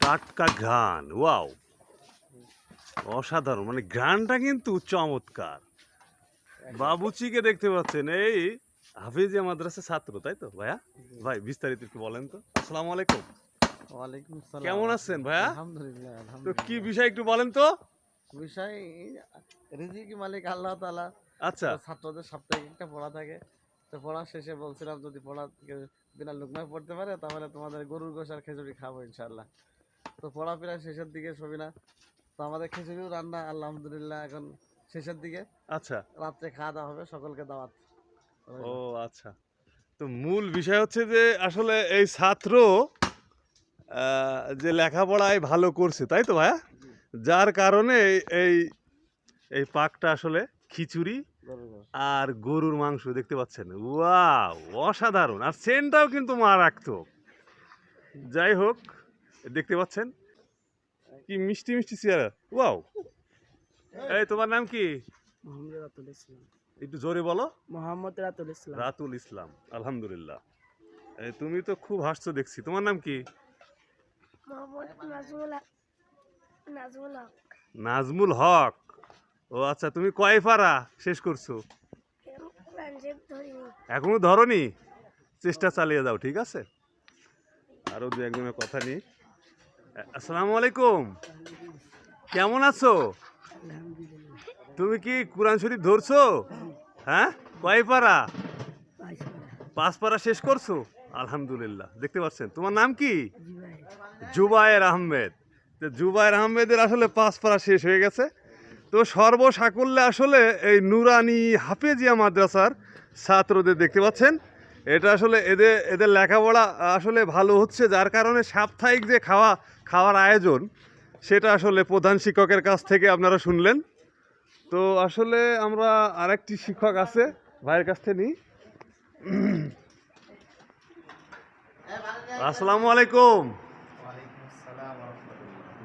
টাটকা ঘ্রাণ ওয়াও। অসাধারণ মানে ঘ্রাণটা কিন্তু চমৎকার। বাবুচিকে দেখতে পাচ্ছেন এই হাফিজিয়া মাদ্রাসা ছাত্র তাই তো ভাইয়া? ভাই বিস্তারিত একটু বলেন তো। আসসালামু আলাইকুম। ওয়ালাইকুম আসসালাম কেমন আছেন ভাইয়া? আলহামদুলিল্লাহ তো কি বিষয় একটু বলেন তো? বিষয় রিজিক মালিক আল্লাহ তাআলা আচ্ছা। ছাত্রদের সাপ্তাহিক একটা পড়া থাকে। তো পড়া শেষে বলছিলাম যদি পড়া বিনা লুকনায় পড়তে পারে তাহলে তোমাদের গরুর গোশ আর খিচুড়ি খাব ইনশাল্লাহ তো পড়া প্রায় শেষের দিকে সবিনা তো আমাদের খিচুড়িও রান্না আলহামদুলিল্লাহ এখন শেষের দিকে। আচ্ছা। রাত্রে খাওয়া দাওয়া হবে সকলকে দাওয়াত। ও আচ্ছা। তো মূল বিষয় হচ্ছে যে আসলে এই ছাত্র যে লেখাপড়ায় ভালো করছে তাই তো ভাইয়া? যার কারণে এই- এই পাকটা আসলে খিচুড়ি আর গরুর মাংস দেখতে পাচ্ছেন? ওয়াও অসাধারণ। আর সেন্টটাও কিন্তু মারাত্মক। যাই হোক দেখতে পাচ্ছেন? কি মিষ্টি মিষ্টি চেয়ারা ওয়াও। এই তোমার নাম কি? মোহাম্মদ রাতুল ইসলাম। একটু জোরে বলো। মোহাম্মদ রাতুল ইসলাম। রাতুল ইসলাম আলহামদুলিল্লাহ। এই তুমি তো খুব হাসছো দেখছি। তোমার নাম কি? নাজমুল হক নাজমুল হক নাজমুল হক ও আচ্ছা তুমি কয় পারা শেষ করছ? এখনও ধরনি? চেষ্টা চালিয়ে যাও ঠিক আছে? আরও দু একজনের কথা নিই। আসসালামু আলাইকুম। কেমন আছো? তুমি কি কোরআন শরীফ ধরছো? হ্যাঁ? কয় পারা পাঁচ পারা শেষ করছ? আলহামদুলিল্লাহ দেখতে পাচ্ছেন। তোমার নাম কি? জুবায়ের। আহমেদ। তো জুবায়ের আহমেদের আসলে পাঁচ পারা শেষ হয়ে গেছে। তো সর্বসাকুল্যে আসলে এই নুরানি হাফেজিয়া মাদ্রাসার ছাত্রদের দেখতে পাচ্ছেন। এটা আসলে এদের এদের লেখাপড়া আসলে ভালো হচ্ছে যার কারণে সাপ্তাহিক যে খাওয়া খাওয়ার আয়োজন সেটা আসলে প্রধান শিক্ষকের কাছ থেকে আপনারা শুনলেন। তো আসলে আমরা আরেকটি শিক্ষক আছে ভাইয়ের কাছ থেকে নিই আসসালামু আলাইকুম।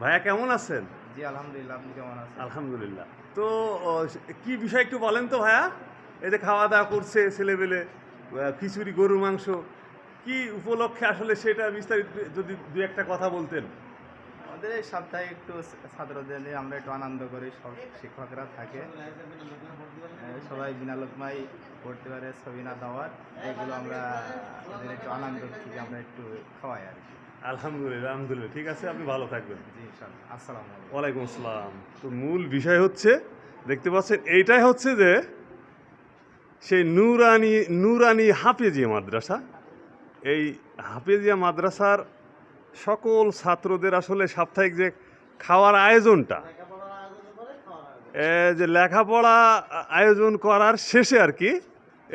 ভাইয়া কেমন আছেন? জি আলহামদুলিল্লাহ আপনি কেমন আছেন? আলহামদুলিল্লাহ। তো কি বিষয় একটু বলেন তো ভাইয়া? এই যে খাওয়া দাওয়া করছে ছেলেবেলে খিচুড়ি গরুর মাংস কি উপলক্ষে আসলে সেটা বিস্তারিত যদি দু একটা কথা বলতেন? আমাদের এই সপ্তাহে একটু ছাত্রদের নিয়ে আমরা একটু আনন্দ করি সব শিক্ষকরা থাকে। সবাই বিনা লোকমাই পড়তে পারে ছবি না দেওয়ার এগুলো আমরা একটু আনন্দ থেকে আমরা একটু খাওয়াই আর কি। আলহামদুলিল্লাহ আলহামদুলিল্লাহ। ঠিক আছে আপনি ভালো থাকবেন। ওয়ালাইকুম আসসালাম। তো মূল বিষয় হচ্ছে দেখতে পাচ্ছেন এইটাই হচ্ছে যে সেই নুরানি নুরানি হাফেজিয়া মাদ্রাসা। এই হাফেজিয়া মাদ্রাসার সকল ছাত্রদের আসলে সাপ্তাহিক যে খাওয়ার আয়োজনটা যে লেখাপড়া আয়োজন করার শেষে আর কি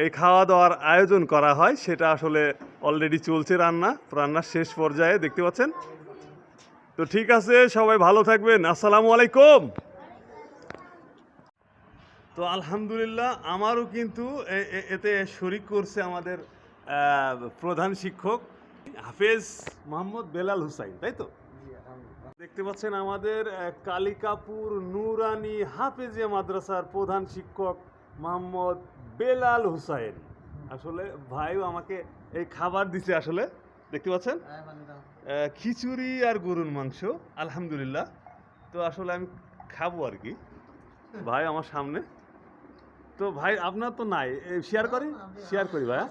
এই খাওয়া দাওয়ার আয়োজন করা হয়, সেটা আসলে অলরেডি চলছে রান্না, রান্নার শেষ পর্যায়ে, দেখতে পাচ্ছেন? তো ঠিক আছে, সবাই ভালো থাকবেন, আসসালামু আলাইকুম। তো আলহামদুলিল্লাহ, আমারও কিন্তু এতে শরিক করছে আমাদের প্রধান শিক্ষক, হাফেজ মোহাম্মদ বেলাল হুসাইন, তাই তো? দেখতে পাচ্ছেন আমাদের কালিকাপুর নুরানি হাফেজিয়া মাদ্রাসার প্রধান শিক্ষক মোহাম্মদ বেলাল হুসাইন। আসলে ভাইও আমাকে এই খাবার দিছে আসলে। দেখতে পাচ্ছেন? খিচুড়ি আর গরুর মাংস আলহামদুলিল্লাহ। তো আসলে আমি খাব আর কি। ভাই আমার সামনে। তো ভাই আপনার তো নাই। শেয়ার করি শেয়ার করি ভাইয়া